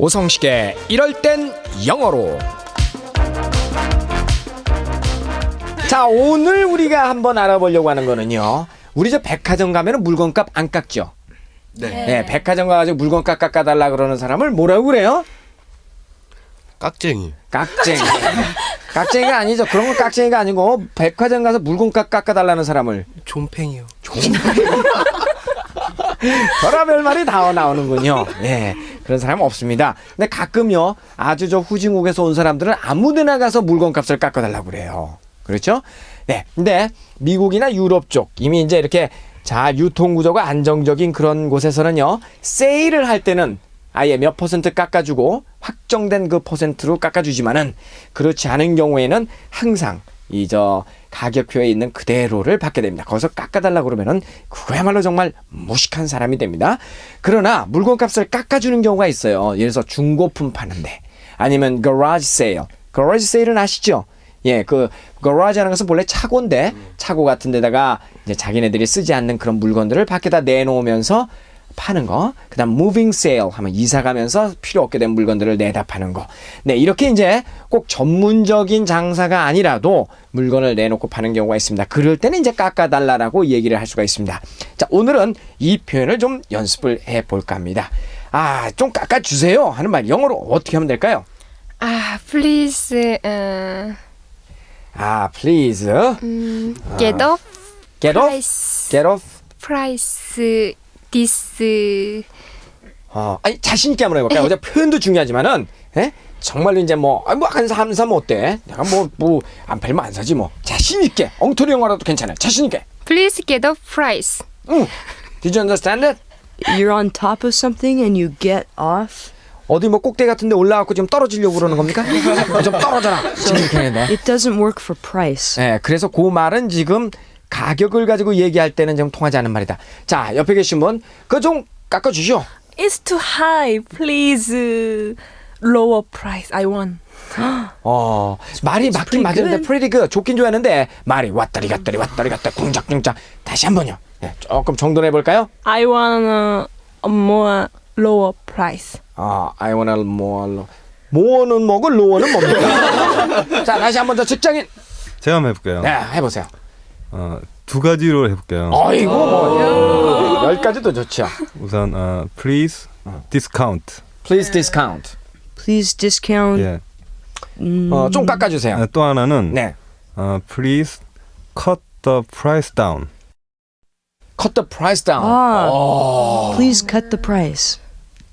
오성식의 이럴 땐 영어로 자 오늘 우리가 한번 알아보려고 하는 거는요 우리 저 백화점 가면은 물건값 안 깎죠 네. 네, 백화점 가가지고 물건값 깎아달라 그러는 사람을 뭐라고 그래요? 깍쟁이. 깍쟁이 깍쟁이가 아니죠 그런 건 깍쟁이가 아니고 백화점 가서 물건값 깎아달라는 사람을 존팽이요. 별의별 말이 다 나오는군요. 예. 그런 사람 없습니다. 근데 가끔요, 아주 저 후진국에서 온 사람들은 아무 데나 가서 물건 값을 깎아달라고 그래요. 그렇죠? 네. 근데 미국이나 유럽 쪽, 이미 이제 이렇게 잘 유통 구조가 안정적인 그런 곳에서는요, 세일을 할 때는 아예 몇 퍼센트 깎아주고 확정된 그 퍼센트로 깎아주지만은 그렇지 않은 경우에는 항상 이 저 가격표에 있는 그대로를 받게 됩니다. 거기서 깎아달라 그러면은 그거야말로 정말 무식한 사람이 됩니다. 그러나 물건값을 깎아주는 경우가 있어요. 예를 들어서 중고품 파는데 아니면 garage sale. garage sale은 아시죠? 예, 그 garage하는 것은 본래 차고인데 차고 같은 데다가 이제 자기네들이 쓰지 않는 그런 물건들을 밖에다 내놓으면서 파는 거. 그다음 moving sale 하면 이사 가면서 필요 없게 된 물건들을 내다 파는 거. 네, 이렇게 이제 꼭 전문적인 장사가 아니라도 물건을 내놓고 파는 경우가 있습니다. 그럴 때는 이제 깎아 달라라고 얘기를 할 수가 있습니다. 자, 오늘은 이 표현을 좀 연습을 해 볼까 합니다. 아, 좀 깎아 주세요 하는 말 영어로 어떻게 하면 될까요? 아, please, uh, 아, please um, get off get off, price, get off. price this. 어, 아니 자신 있게 한번 해볼까요? 어제 표현도 중요하지만은, 예? 정말로 이제 뭐, 아, 뭐한 삼, 삼 어때? 내가 뭐, 뭐, 안 팔면 안 사지 뭐. 자신 있게, 엉터리 영화라도 괜찮아요. 자신 있게. Please get off price. 응. Did you understand it? You're on top of something and you get off. 어디 뭐 꼭대기 같은데 올라가고 지금 떨어지려고 그러는 겁니까? 좀 떨어져라. 지금 이렇게 했는데. It doesn't work for price. 예, 그래서 그 말은 지금 가격을 가지고 얘기할 때는 좀 통하지 않는 말이다. 자, 옆에 계신 분, 그거 좀 깎아주시오. It's too high. Please lower price. I want. 어 말이 맞긴 pretty 맞는데 pretty good 좋긴 좋았는데 말이 왔다리 갔다리 왔다리 갔다 궁작궁작 다시 한 번요 네, 조금 정돈해 볼까요? I want a, a more lower price. 아 I wanna more more는 뭐고 lower는 뭡니까? 자 다시 한 번 더 직장인 제가 한번 해볼게요. 네 해보세요 어, 두 가지로 해볼게요. 어이구 뭐열 가지도 좋죠 우선 어, please discount. please discount Please discount. 예. Mm, 어, 좀 깎아주세요 어, 또 하나는 네 어, please cut the price down. cut the price down 아. 어, Please cut the price.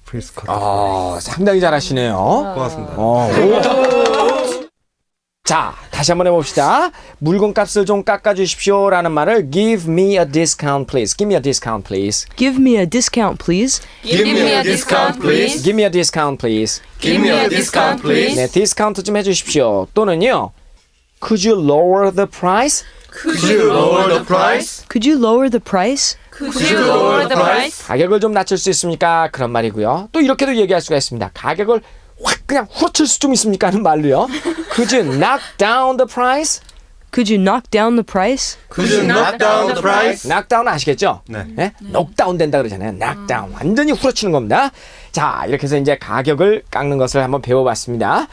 Please cut. the 어, 상당히 잘하시네요 고맙습니다. 어, 오. 자, 다시 한번 해봅시다. 물건값을 좀 깎아주십시오 라는 말을 give me a discount, please. Give me a discount, please. Give me a discount, please. Give me a discount, please. Give me a discount, please. Give me a discount, please. 네, 디스카운트 좀 해주십시오. 또는요, could you lower the price? Could you lower the price? Could you lower the price? Could you lower the price? 가격을 좀 낮출 수 있습니까? 그런 말이고요. 또 이렇게도 얘기할 수가 있습니다. 가격을 확 그냥 후러칠 수 좀 있습니까? 하는 말로요. Could you knock down the price? Could you knock down the price? Could you knock down the price? knockdown 아시겠죠? 네. 네? knockdown 된다 그러잖아요. knockdown. 완전히 후려치는 겁니다. 자, 이렇게 해서 이제 가격을 깎는 것을 한번 배워봤습니다.